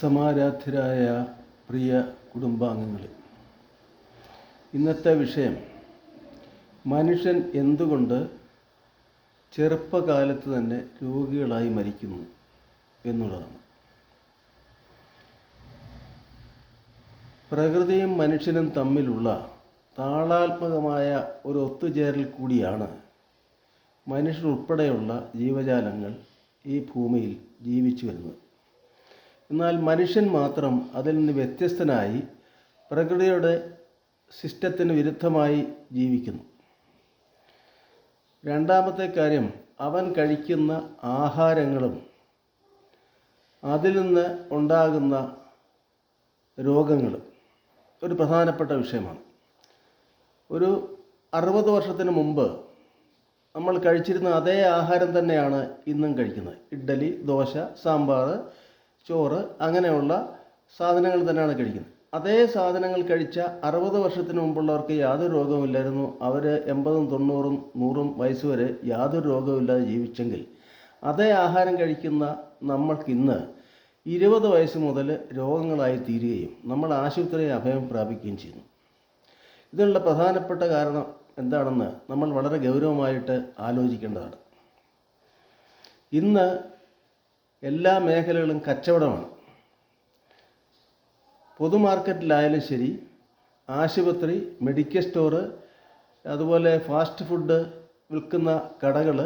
സമാരാധ്യരായ പ്രിയ കുടുംബാംഗങ്ങളെ ഇന്നത്തെ വിഷയം മനുഷ്യൻ എന്തുകൊണ്ട് ചെറുപ്പകാലത്ത് തന്നെ രോഗികളായി മരിക്കുന്നു എന്നുള്ളതാണ്. പ്രകൃതിയും മനുഷ്യനും തമ്മിലുള്ള താളാത്മകമായ ഒരു ഒത്തുചേരൽ കൂടിയാണ് മനുഷ്യരുൾപ്പെടെയുള്ള ജീവജാലങ്ങൾ ഈ ഭൂമിയിൽ ജീവിച്ചു വരുന്നത്. എന്നാൽ മനുഷ്യൻ മാത്രം അതിൽ നിന്ന് വ്യത്യസ്തനായി പ്രകൃതിയുടെ സിസ്റ്റത്തിന് വിരുദ്ധമായി ജീവിക്കുന്നു. രണ്ടാമത്തെ കാര്യം അവൻ കഴിക്കുന്ന ആഹാരങ്ങളും അതിൽ നിന്ന് ഉണ്ടാകുന്ന രോഗങ്ങളും ഒരു പ്രധാനപ്പെട്ട വിഷയമാണ്. ഒരു അറുപത് വർഷത്തിന് മുമ്പ് നമ്മൾ കഴിച്ചിരുന്ന അതേ ആഹാരം തന്നെയാണ് ഇന്നും കഴിക്കുന്നത്. ഇഡ്ഡലി ദോശ സാമ്പാർ ചോറ് അങ്ങനെയുള്ള സാധനങ്ങൾ തന്നെയാണ് കഴിക്കുന്നത്. അതേ സാധനങ്ങൾ കഴിച്ച അറുപത് വർഷത്തിന് മുമ്പുള്ളവർക്ക് യാതൊരു രോഗവുമില്ലായിരുന്നു. അവർ എൺപതും തൊണ്ണൂറും നൂറും വയസ്സ് വരെ യാതൊരു രോഗവുമില്ലാതെ ജീവിച്ചെങ്കിൽ അതേ ആഹാരം കഴിക്കുന്ന നമ്മൾക്കിന്ന് ഇരുപത് വയസ്സ് മുതൽ രോഗങ്ങളായി തീരുകയും നമ്മൾ ആശുപത്രിയിൽ അഭയം പ്രാപിക്കുകയും ചെയ്യുന്നു. ഇതിനുള്ള പ്രധാനപ്പെട്ട കാരണം എന്താണെന്ന് നമ്മൾ വളരെ ഗൗരവമായിട്ട് ആലോചിക്കേണ്ടതാണ്. ഇന്ന് എല്ലാ മേഖലകളും കച്ചവടമാണ്. പൊതുമാർക്കറ്റിലായാലും ശരി ആശുപത്രി മെഡിക്കൽ സ്റ്റോറ് അതുപോലെ ഫാസ്റ്റ് ഫുഡ് വിൽക്കുന്ന കടകൾ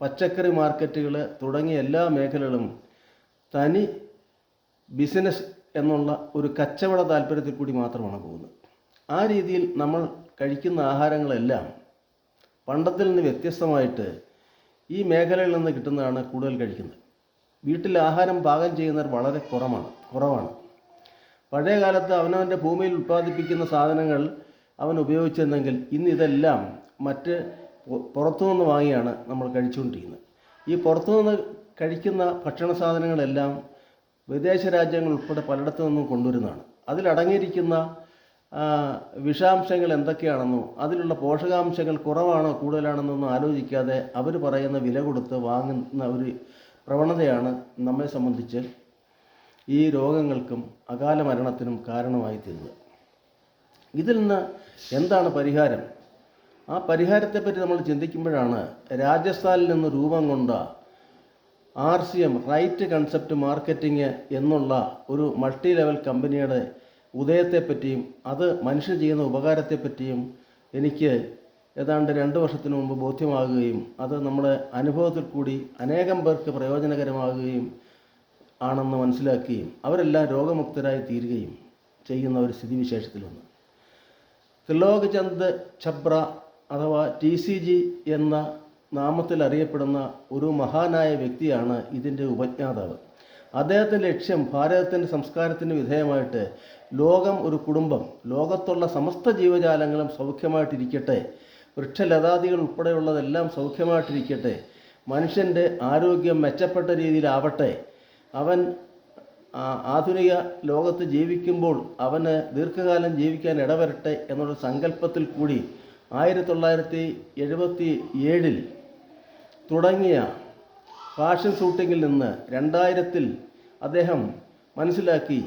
പച്ചക്കറി മാർക്കറ്റുകൾ തുടങ്ങിയ എല്ലാ മേഖലകളും തനി ബിസിനസ് എന്നുള്ള ഒരു കച്ചവട താല്പര്യത്തിൽ കൂടി മാത്രമാണ് പോകുന്നത്. ആ രീതിയിൽ നമ്മൾ കഴിക്കുന്ന ആഹാരങ്ങളെല്ലാം പണ്ടത്തിൽ നിന്ന് വ്യത്യസ്തമായിട്ട് ഈ മേഖലയിൽ നിന്ന് കിട്ടുന്നതാണ് കൂടുതൽ കഴിക്കുന്നത്. വീട്ടിൽ ആഹാരം പാകം ചെയ്യുന്നവർ വളരെ കുറവാണ് കുറവാണ്. പഴയ കാലത്ത് അവനവന്റെ ഭൂമിയിൽ ഉൽപ്പാദിപ്പിക്കുന്ന സാധനങ്ങൾ അവൻ ഉപയോഗിച്ചിരുന്നെങ്കിൽ ഇന്ന് ഇതെല്ലാം മറ്റ് പുറത്തുനിന്ന് വാങ്ങിയാണ് നമ്മൾ കഴിച്ചുകൊണ്ടിരിക്കുന്നത്. ഈ പുറത്തുനിന്ന് കഴിക്കുന്ന ഭക്ഷണ സാധനങ്ങളെല്ലാം വിദേശ രാജ്യങ്ങൾ ഉൾപ്പെടെ പലയിടത്തു നിന്നും കൊണ്ടുവരുന്നതാണ്. അതിലടങ്ങിയിരിക്കുന്ന വിഷാംശങ്ങൾ എന്തൊക്കെയാണെന്നോ അതിലുള്ള പോഷകാംശങ്ങൾ കുറവാണോ കൂടുതലാണെന്നൊന്നും ആലോചിക്കാതെ അവർ പറയുന്ന വില കൊടുത്ത് വാങ്ങുന്ന ഒരു പ്രവണതയാണ് നമ്മെ സംബന്ധിച്ച് ഈ രോഗങ്ങൾക്കും അകാല മരണത്തിനും കാരണമായി തീരുന്നത്. ഇതിൽ നിന്ന് എന്താണ് പരിഹാരം? ആ പരിഹാരത്തെപ്പറ്റി നമ്മൾ ചിന്തിക്കുമ്പോഴാണ് രാജസ്ഥാനിൽ നിന്ന് രൂപം കൊണ്ട R C M right concept marketing എന്നുള്ള ഒരു മൾട്ടി ലെവൽ കമ്പനിയുടെ ഉദയത്തെപ്പറ്റിയും അത് മനുഷ്യർ ചെയ്യുന്ന ഉപകാരത്തെപ്പറ്റിയും എനിക്ക് ഏതാണ്ട് രണ്ട് വർഷത്തിന് മുമ്പ് ബോധ്യമാകുകയും അത് നമ്മുടെ അനുഭവത്തിൽ കൂടി അനേകം പേർക്ക് പ്രയോജനകരമാകുകയും ആണെന്ന് മനസ്സിലാക്കുകയും അവരെല്ലാം രോഗമുക്തരായി തീരുകയും ചെയ്യുന്ന ഒരു സ്ഥിതിവിശേഷത്തിലൊന്ന്. ത്രിലോക് ചന്ദ് ഛബ്ര അഥവാ ടി സി ജി എന്ന നാമത്തിൽ അറിയപ്പെടുന്ന ഒരു മഹാനായ വ്യക്തിയാണ് ഇതിന്റെ ഉപജ്ഞാതാവ്. അദ്ദേഹത്തിന്റെ ലക്ഷ്യം ഭാരതത്തിന്റെ സംസ്കാരത്തിന് വിധേയമായിട്ട് ലോകം ഒരു കുടുംബം ലോകത്തുള്ള സമസ്ത ജീവജാലങ്ങളും സൗഖ്യമായിട്ടിരിക്കട്ടെ വൃക്ഷലതാദികൾ ഉൾപ്പെടെയുള്ളതെല്ലാം സൗഖ്യമായിട്ടിരിക്കട്ടെ. മനുഷ്യന്റെ ആരോഗ്യം മെച്ചപ്പെട്ട രീതിയിലാവട്ടെ. അവൻ ആധുനിക ലോകത്ത് ജീവിക്കുമ്പോൾ അവന് ദീർഘകാലം ജീവിക്കാൻ ഇടവരട്ടെ എന്നുള്ള സങ്കല്പത്തിൽ കൂടി ആയിരത്തി തൊള്ളായിരത്തി എഴുപത്തി ഏഴിൽ തുടങ്ങിയ ഫാഷൻ ഷൂട്ടിങ്ങിൽ നിന്ന് രണ്ടായിരത്തിൽ അദ്ദേഹം മനസ്സിലാക്കി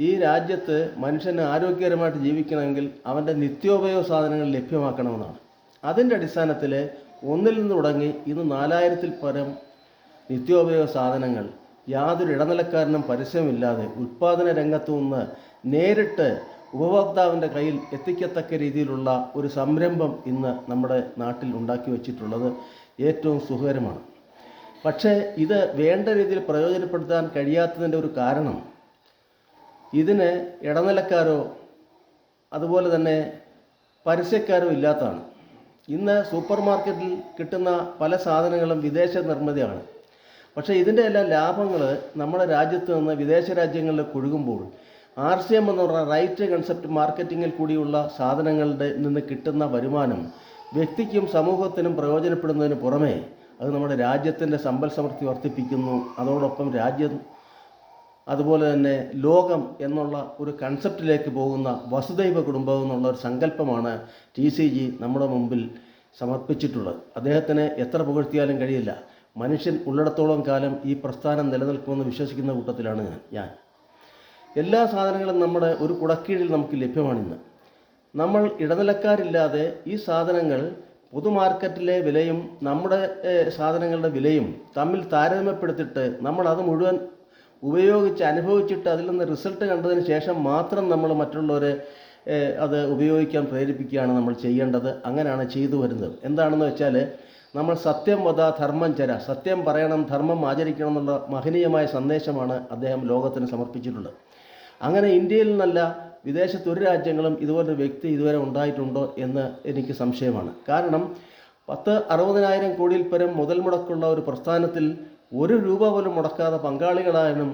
ഈ രാജ്യത്ത് മനുഷ്യന് ആരോഗ്യകരമായിട്ട് ജീവിക്കണമെങ്കിൽ അവന്റെ നിത്യോപയോഗ സാധനങ്ങൾ ലഭ്യമാക്കണമെന്നാണ്. അതിന്റെ അടിസ്ഥാനത്തിൽ ഒന്നിൽ നിന്ന് തുടങ്ങി ഇന്ന് നാലായിരത്തിൽ പരം നിത്യോപയോഗ സാധനങ്ങൾ യാതൊരു ഇടനിലക്കാരനും പരസ്യമില്ലാതെ ഉൽപ്പാദന രംഗത്തു നിന്ന് നേരിട്ട് ഉപഭോക്താവിന്റെ കയ്യിൽ എത്തിക്കത്തക്ക രീതിയിലുള്ള ഒരു സംരംഭം ഇന്ന് നമ്മുടെ നാട്ടിൽ ഉണ്ടാക്കി വച്ചിട്ടുള്ളത് ഏറ്റവും സുഖകരമാണ്. പക്ഷേ ഇത് വേണ്ട രീതിയിൽ പ്രയോജനപ്പെടുത്താൻ കഴിയാത്തതിന്റെ ഒരു കാരണം ഇതിന് ഇടനിലക്കാരോ അതുപോലെ തന്നെ പരസ്യക്കാരോ ഇല്ലാത്തതാണ്. ഇന്ന് സൂപ്പർ മാർക്കറ്റിൽ കിട്ടുന്ന പല സാധനങ്ങളും വിദേശ നിർമ്മിതിയാണ്. പക്ഷേ ഇതിന്റെ എല്ലാം ലാഭങ്ങൾ നമ്മുടെ രാജ്യത്ത് നിന്ന് വിദേശ രാജ്യങ്ങളിൽ കൊഴുകുമ്പോൾ ആർ സി എം എന്ന് പറഞ്ഞ റൈറ്റ് കൺസെപ്റ്റ് മാർക്കറ്റിങ്ങിൽ കൂടിയുള്ള സാധനങ്ങളുടെ നിന്ന് കിട്ടുന്ന വരുമാനം വ്യക്തിക്കും സമൂഹത്തിനും പ്രയോജനപ്പെടുന്നതിന് പുറമേ അത് നമ്മുടെ രാജ്യത്തിന്റെ സമ്പൽ സമൃദ്ധി വർദ്ധിപ്പിക്കുന്നു. അതോടൊപ്പം രാജ്യം അതുപോലെ തന്നെ ലോകം എന്നുള്ള ഒരു കൺസെപ്റ്റിലേക്ക് പോകുന്ന വസുദൈവ കുടുംബം എന്നുള്ള ഒരു സങ്കല്പമാണ് ടി സി ജി നമ്മുടെ മുമ്പിൽ സമർപ്പിച്ചിട്ടുള്ളത്. അദ്ദേഹത്തിന് എത്ര പുകഴ്ത്തിയാലും കഴിയില്ല. മനുഷ്യൻ ഉള്ളിടത്തോളം കാലം ഈ പ്രസ്ഥാനം നിലനിൽക്കുമെന്ന് വിശ്വസിക്കുന്ന കൂട്ടത്തിലാണ് ഞാൻ. ഞാൻ. എല്ലാ സാധനങ്ങളും നമ്മുടെ ഒരു കുടക്കീഴിൽ നമുക്ക് ലഭ്യമാണിന്ന്. നമ്മൾ ഇടനിലക്കാരില്ലാതെ ഈ സാധനങ്ങൾ പൊതുമാർക്കറ്റിലെ വിലയും നമ്മുടെ സാധനങ്ങളുടെ വിലയും തമ്മിൽ താരതമ്യപ്പെടുത്തിയിട്ട് നമ്മൾ അത് മുഴുവൻ ഉപയോഗിച്ച് അനുഭവിച്ചിട്ട് അതിൽ നിന്ന് റിസൾട്ട് കണ്ടതിന് ശേഷം മാത്രം നമ്മൾ മറ്റുള്ളവരെ അത് ഉപയോഗിക്കാൻ പ്രേരിപ്പിക്കുകയാണ് നമ്മൾ ചെയ്യേണ്ടത്. അങ്ങനെയാണ് ചെയ്തു വരുന്നത്. എന്താണെന്ന് വെച്ചാൽ നമ്മൾ സത്യം വധ ധർമ്മം ചര. സത്യം പറയണം ധർമ്മം ആചരിക്കണം എന്നുള്ള മഹനീയമായ സന്ദേശമാണ് അദ്ദേഹം ലോകത്തിന് സമർപ്പിച്ചിട്ടുള്ളത്. അങ്ങനെ ഇന്ത്യയിൽ നിന്നല്ല വിദേശത്ത് ഒരു രാജ്യങ്ങളും ഇതുപോലൊരു വ്യക്തി ഇതുവരെ ഉണ്ടായിട്ടുണ്ടോ എന്ന് എനിക്ക് സംശയമാണ്. കാരണം പത്ത് അറുപതിനായിരം കോടിയിൽ പരം മുതൽ മുടക്കുള്ള ഒരു പ്രസ്ഥാനത്തിൽ ഒരു രൂപ പോലും മുടക്കാതെ പങ്കാളികളായാലും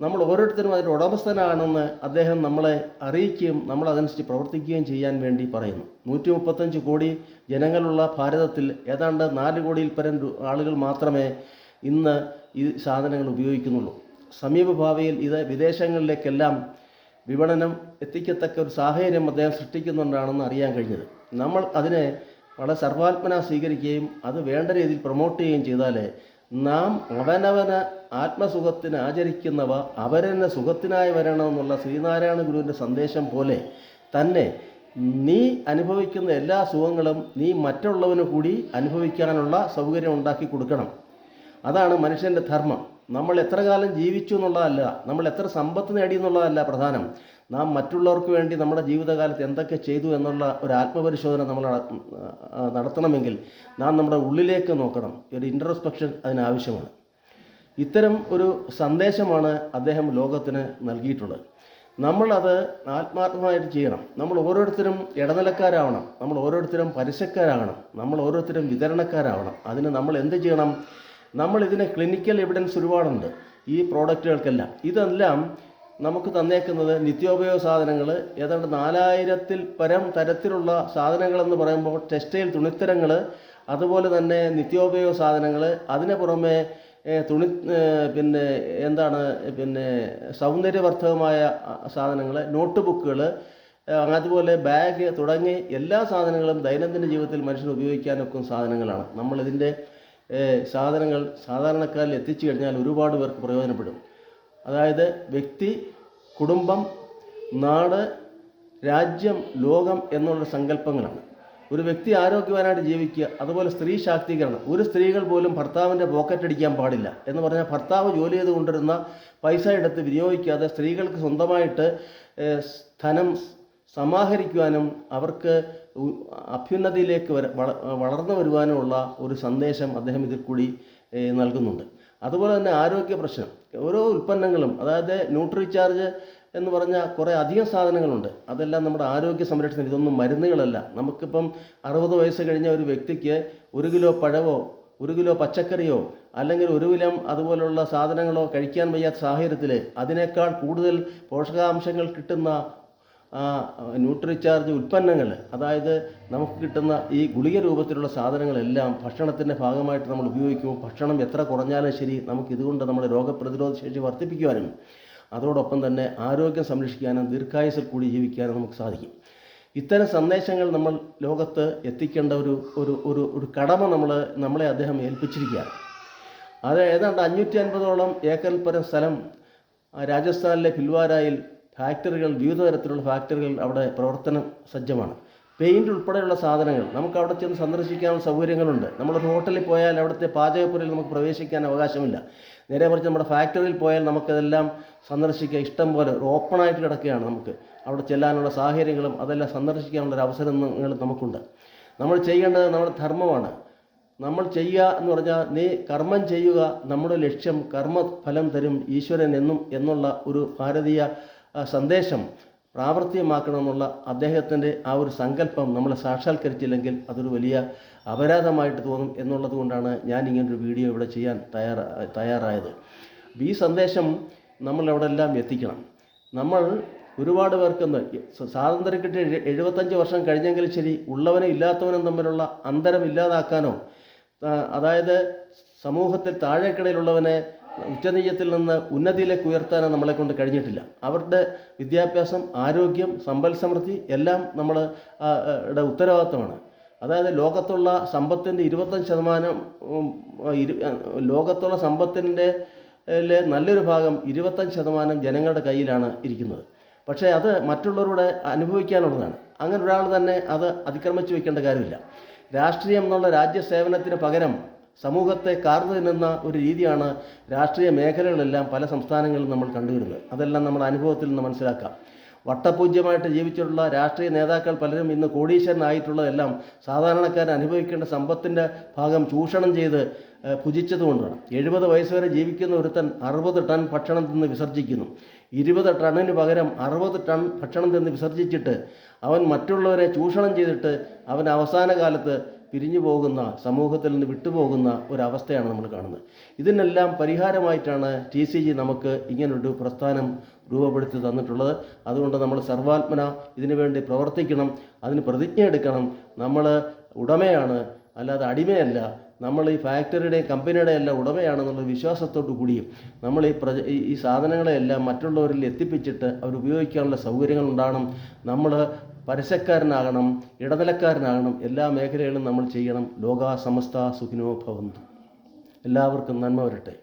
നമ്മൾ ഓരോരുത്തരും അതിന്റെ ഉടമസ്ഥനാണെന്ന് അദ്ദേഹം നമ്മളെ അറിയിക്കുകയും നമ്മൾ അതനുസരിച്ച് പ്രവർത്തിക്കുകയും ചെയ്യാൻ വേണ്ടി പറയുന്നു. നൂറ്റി മുപ്പത്തഞ്ച് കോടി ജനങ്ങളുള്ള ഭാരതത്തിൽ ഏതാണ്ട് നാല് കോടിയിൽ പരം ആളുകൾ മാത്രമേ ഇന്ന് ഈ സാധനങ്ങൾ ഉപയോഗിക്കുന്നുള്ളൂ. സമീപഭാവിയിൽ ഇത് വിദേശങ്ങളിലേക്കെല്ലാം വിപണനം എത്തിക്കത്തക്ക ഒരു സാഹചര്യം അദ്ദേഹം സൃഷ്ടിക്കുന്നുണ്ടാണെന്ന് അറിയാൻ കഴിഞ്ഞത്. നമ്മൾ അതിനെ വളരെ സർവാത്മന സ്വീകരിക്കുകയും അത് വേണ്ട രീതിയിൽ പ്രൊമോട്ട് ചെയ്യുകയും ചെയ്താൽ നാം അവനവന ആത്മസുഖത്തിന് ആചരിക്കുന്നവ അവരെന്നെ സുഖത്തിനായി വരണമെന്നുള്ള ശ്രീനാരായണ ഗുരുവിന്റെ സന്ദേശം പോലെ തന്നെ നീ അനുഭവിക്കുന്ന എല്ലാ സുഖങ്ങളും നീ മറ്റുള്ളവനു കൂടി അനുഭവിക്കാനുള്ള സൗകര്യം ഉണ്ടാക്കി കൊടുക്കണം. അതാണ് മനുഷ്യന്റെ ധർമ്മം. നമ്മൾ എത്ര കാലം ജീവിച്ചു എന്നുള്ളതല്ല നമ്മൾ എത്ര സമ്പത്ത് നേടി എന്നുള്ളതല്ല പ്രധാനം. നാം മറ്റുള്ളവർക്ക് വേണ്ടി നമ്മുടെ ജീവിതകാലത്ത് എന്തൊക്കെ ചെയ്തു എന്നുള്ള ഒരു ആത്മപരിശോധന നമ്മൾ നടത്തണമെങ്കിൽ നാം നമ്മുടെ ഉള്ളിലേക്ക് നോക്കണം. ഒരു ഇൻട്രോസ്പെക്ഷൻ അതിനാവശ്യമാണ്. ഇത്തരം ഒരു സന്ദേശമാണ് അദ്ദേഹം ലോകത്തിന് നൽകിയിട്ടുള്ളത്. നമ്മളത് ആത്മാർത്ഥമായിട്ട് ചെയ്യണം. നമ്മൾ ഓരോരുത്തരും ഇടനിലക്കാരാവണം. നമ്മൾ ഓരോരുത്തരും പരസ്യക്കാരാകണം നമ്മൾ ഓരോരുത്തരും വിതരണക്കാരാവണം. അതിന് നമ്മൾ എന്ത് ചെയ്യണം? നമ്മൾ ഇതിന് ക്ലിനിക്കൽ എവിഡൻസ് ഒരുപാടുണ്ട്. ഈ പ്രോഡക്റ്റുകൾക്കെല്ലാം. ഇതെല്ലാം നമുക്ക് തന്നേക്കുന്നത് നിത്യോപയോഗ സാധനങ്ങൾ ഏതാണ്ട് നാലായിരത്തിൽ പരം തരത്തിലുള്ള സാധനങ്ങളെന്ന് പറയുമ്പോൾ ടെക്സ്റ്റൈൽ തുണിത്തരങ്ങൾ അതുപോലെ തന്നെ നിത്യോപയോഗ സാധനങ്ങൾ അതിന് പുറമെ തുണി പിന്നെ എന്താണ് പിന്നെ സൗന്ദര്യവർദ്ധകമായ സാധനങ്ങൾ നോട്ട് ബുക്കുകൾ അതുപോലെ ബാഗ് തുടങ്ങി എല്ലാ സാധനങ്ങളും ദൈനംദിന ജീവിതത്തിൽ മനുഷ്യൻ ഉപയോഗിക്കാനൊക്കെ സാധനങ്ങളാണ്. നമ്മളിതിന്റെ സാധനങ്ങൾ സാധാരണക്കാരിൽ എത്തിച്ചു കഴിഞ്ഞാൽ ഒരുപാട് പേർക്ക് പ്രയോജനപ്പെടും. അതായത് വ്യക്തി കുടുംബം നാട് രാജ്യം ലോകം എന്നുള്ള സങ്കല്പങ്ങളാണ്. ഒരു വ്യക്തി ആരോഗ്യവാനായിട്ട് ജീവിക്കുക അതുപോലെ സ്ത്രീ ശാക്തീകരണം. ഒരു സ്ത്രീകൾ പോലും ഭർത്താവിന്റെ പോക്കറ്റ് അടിക്കാൻ പാടില്ല എന്ന് പറഞ്ഞാൽ ഭർത്താവ് ജോലി ചെയ്ത് കൊണ്ടിരുന്ന പൈസ എടുത്ത് വിനിയോഗിക്കാതെ സ്ത്രീകൾക്ക് സ്വന്തമായിട്ട് ധനം സമാഹരിക്കുവാനും അവർക്ക് അഭ്യുന്നതിയിലേക്ക് വളർന്നു വരുവാനുമുള്ള ഒരു സന്ദേശം അദ്ദേഹം ഇതിൽ കൂടി നൽകുന്നുണ്ട്. അതുപോലെ തന്നെ ആരോഗ്യ പ്രശ്നം. ഓരോ ഉൽപ്പന്നങ്ങളും അതായത് ന്യൂട്രി ചാർജ് എന്ന് പറഞ്ഞാൽ കുറേ അധികം സാധനങ്ങളുണ്ട്. അതെല്ലാം നമ്മുടെ ആരോഗ്യ സംരക്ഷണം ഇതൊന്നും മരുന്നുകളല്ല. നമുക്കിപ്പം അറുപത് വയസ്സ് കഴിഞ്ഞ ഒരു വ്യക്തിക്ക് ഒരു കിലോ പഴവോ ഒരു കിലോ പച്ചക്കറിയോ അല്ലെങ്കിൽ ഒരു വിലം അതുപോലുള്ള സാധനങ്ങളോ കഴിക്കാൻ വയ്യാത്ത സാഹചര്യത്തിൽ അതിനേക്കാൾ കൂടുതൽ പോഷകാംശങ്ങൾ കിട്ടുന്ന ന്യൂട്രിചാർജ് ഉൽപ്പന്നങ്ങൾ അതായത് നമുക്ക് കിട്ടുന്ന ഈ ഗുളിക രൂപത്തിലുള്ള സാധനങ്ങളെല്ലാം ഭക്ഷണത്തിന്റെ ഭാഗമായിട്ട് നമ്മൾ ഉപയോഗിക്കുമ്പോൾ ഭക്ഷണം എത്ര കുറഞ്ഞാലും ശരി നമുക്ക് ഇതുകൊണ്ട് നമ്മുടെ രോഗപ്രതിരോധ ശേഷി വർദ്ധിപ്പിക്കുവാനും അതോടൊപ്പം തന്നെ ആരോഗ്യം സംരക്ഷിക്കാനും ദീർഘായുസിൽ കൂടി ജീവിക്കാനും നമുക്ക് സാധിക്കും. ഇത്തരം സന്ദേശങ്ങൾ നമ്മൾ ലോകത്ത് എത്തിക്കേണ്ട ഒരു ഒരു ഒരു ഒരു കടമ നമ്മൾ നമ്മളെ അദ്ദേഹം ഏൽപ്പിച്ചിരിക്കുകയാണ്. അത് ഏതാണ്ട് അഞ്ഞൂറ്റി അൻപതോളം ഏക്കറിൽ പരം സ്ഥലം രാജസ്ഥാനിലെ ഭിൽവാരയിൽ ഫാക്ടറികൾ വിവിധ തരത്തിലുള്ള ഫാക്ടറികൾ അവിടെ പ്രവർത്തനം സജ്ജമാണ്. പെയിന്റ് ഉൾപ്പെടെയുള്ള സാധനങ്ങൾ നമുക്ക് അവിടെ ചെന്ന് സന്ദർശിക്കാനുള്ള സൗകര്യങ്ങളുണ്ട്. നമ്മൾ ഹോട്ടലിൽ പോയാൽ അവിടുത്തെ പാചകപ്പുരയിൽ നമുക്ക് പ്രവേശിക്കാൻ അവകാശമില്ല. നേരെ മറിച്ച് നമ്മുടെ ഫാക്ടറിയിൽ പോയാൽ നമുക്കതെല്ലാം സന്ദർശിക്കുക. ഇഷ്ടം പോലെ ഓപ്പണായിട്ട് കിടക്കുകയാണ് നമുക്ക്. അവിടെ ചെല്ലാനുള്ള സാഹചര്യങ്ങളും അതെല്ലാം സന്ദർശിക്കാനുള്ള ഒരു അവസരങ്ങളും നമുക്കുണ്ട്. നമ്മൾ ചെയ്യേണ്ടത് നമ്മുടെ ധർമ്മമാണ്. നമ്മൾ ചെയ്യുക എന്ന് പറഞ്ഞാൽ നീ കർമ്മം ചെയ്യുക നമ്മുടെ ലക്ഷ്യം കർമ്മഫലം തരും ഈശ്വരൻ എന്നും എന്നുള്ള ഒരു ഭാരതീയ സന്ദേശം പ്രാവർത്തികമാക്കണമെന്നുള്ള അദ്ദേഹത്തിന്റെ ആ ഒരു സങ്കല്പം നമ്മൾ സാക്ഷാത്കരിച്ചില്ലെങ്കിൽ അതൊരു വലിയ അപരാധമായിട്ട് തോന്നും എന്നുള്ളത് കൊണ്ടാണ് ഞാൻ ഇങ്ങനൊരു വീഡിയോ ഇവിടെ ചെയ്യാൻ തയ്യാറാ തയ്യാറായത്. ഈ സന്ദേശം നമ്മൾ അവിടെ എല്ലാം എത്തിക്കണം. നമ്മൾ ഒരുപാട് പേർക്കൊന്ന് സ്വാതന്ത്ര്യം കിട്ടി എഴുപത്തഞ്ച് വർഷം കഴിഞ്ഞെങ്കിലും ശരി ഉള്ളവനും ഇല്ലാത്തവനും തമ്മിലുള്ള അന്തരം ഇല്ലാതാക്കാനോ അതായത് സമൂഹത്തിൽ താഴേക്കിടയിലുള്ളവനെ ഉച്ചനീചത്തിൽ നിന്ന് ഉന്നതിയിലേക്ക് ഉയർത്താനോ നമ്മളെ കൊണ്ട് കഴിഞ്ഞിട്ടില്ല. അവരുടെ വിദ്യാഭ്യാസം ആരോഗ്യം സമ്പൽ സമൃദ്ധി എല്ലാം നമ്മൾ ഉത്തരവാദിത്തമാണ്. അതായത് ലോകത്തുള്ള സമ്പത്തിന്റെ ഇരുപത്തഞ്ച് ശതമാനം ലോകത്തുള്ള സമ്പത്തിന്റെ നല്ലൊരു ഭാഗം ഇരുപത്തഞ്ച് ശതമാനം ജനങ്ങളുടെ കയ്യിലാണ് ഇരിക്കുന്നത്. പക്ഷേ അത് മറ്റുള്ളവരുടെ അനുഭവിക്കാനുള്ളതാണ്. അങ്ങനെ ഒരാൾ തന്നെ അത് അതിക്രമിച്ചു വയ്ക്കേണ്ട കാര്യമില്ല. രാഷ്ട്രീയം എന്നുള്ള രാജ്യസേവനത്തിന് പകരം സമൂഹത്തെ കാർന്നു തിന്നുന്ന ഒരു രീതിയാണ് രാഷ്ട്രീയ മേഖലകളെല്ലാം പല സംസ്ഥാനങ്ങളിലും നമ്മൾ കണ്ടുവരുന്നത്. അതെല്ലാം നമ്മുടെ അനുഭവത്തിൽ നിന്ന് മനസ്സിലാക്കാം. വട്ടപൂജ്യമായിട്ട് ജീവിച്ചിട്ടുള്ള രാഷ്ട്രീയ നേതാക്കൾ പലരും ഇന്ന് കോടീശ്വരനായിട്ടുള്ളതെല്ലാം സാധാരണക്കാരൻ അനുഭവിക്കേണ്ട സമ്പത്തിന്റെ ഭാഗം ചൂഷണം ചെയ്ത് ഭുജിച്ചതുകൊണ്ടാണ് എഴുപത് വയസ്സ് വരെ ജീവിക്കുന്ന ഒരുത്തൻ അറുപത് ടൺ ഭക്ഷണം തിന്ന് വിസർജിക്കുന്നു. ഇരുപത് ടണ്ണിന് പകരം അറുപത് ടൺ ഭക്ഷണം തിന്ന് വിസർജിച്ചിട്ട് അവൻ മറ്റുള്ളവരെ ചൂഷണം ചെയ്തിട്ട് അവൻ അവസാന കാലത്ത് പിരിഞ്ഞു പോകുന്ന സമൂഹത്തിൽ നിന്ന് വിട്ടുപോകുന്ന ഒരവസ്ഥയാണ് നമ്മൾ കാണുന്നത്. ഇതിനെല്ലാം പരിഹാരമായിട്ടാണ് ടി സി ജി നമുക്ക് ഇങ്ങനൊരു പ്രസ്ഥാനം രൂപപ്പെടുത്തി തന്നിട്ടുള്ളത്. അതുകൊണ്ട് നമ്മൾ സർവാത്മന ഇതിനു വേണ്ടി പ്രവർത്തിക്കണം അതിന് പ്രതിജ്ഞ എടുക്കണം. നമ്മൾ ഉടമയാണ് അല്ലാതെ അടിമയല്ല. നമ്മൾ ഈ ഫാക്ടറിയുടെയും കമ്പനിയുടെ എല്ലാം ഉടമയാണെന്നുള്ള വിശ്വാസത്തോടു കൂടിയും നമ്മൾ ഈ പ്രജ ഈ- സാധനങ്ങളെല്ലാം മറ്റുള്ളവരിൽ എത്തിപ്പിച്ചിട്ട് അവർ ഉപയോഗിക്കാനുള്ള സൗകര്യങ്ങൾ ഉണ്ടാകണം. നമ്മൾ പരസ്യക്കാരനാകണം ഇടനിലക്കാരനാകണം എല്ലാ മേഖലകളിലും നമ്മൾ ചെയ്യണം. ലോകാ സമസ്ത സുഖിനോ ഭവന്തു. എല്ലാവർക്കും നന്മ വരട്ടെ.